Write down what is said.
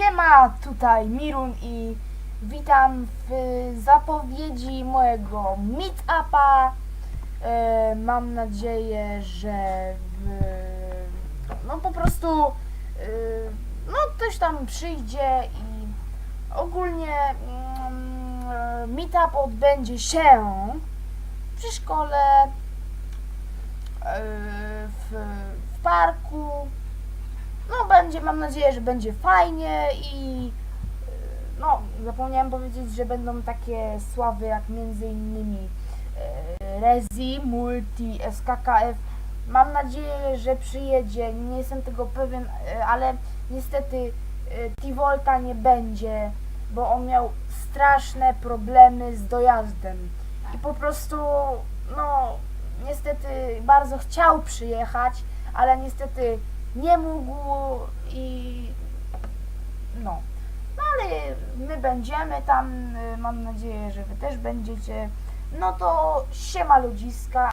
Siema, tutaj Mirun i witam w zapowiedzi mojego meetupa. E, mam nadzieję, że w, no po prostu e, no ktoś tam przyjdzie i ogólnie mm, e, meetup odbędzie się przy szkole e, w, w parku. Będzie, mam nadzieję, że będzie fajnie i no zapomniałem powiedzieć, że będą takie sławy jak między innymi yy, Rezi, Multi, SKKF. Mam nadzieję, że przyjedzie, nie jestem tego pewien, yy, ale niestety yy, Tivolta nie będzie, bo on miał straszne problemy z dojazdem i po prostu no niestety bardzo chciał przyjechać, ale niestety nie mógł i no. No ale my będziemy tam, y, mam nadzieję, że wy też będziecie. No to siema ludziska.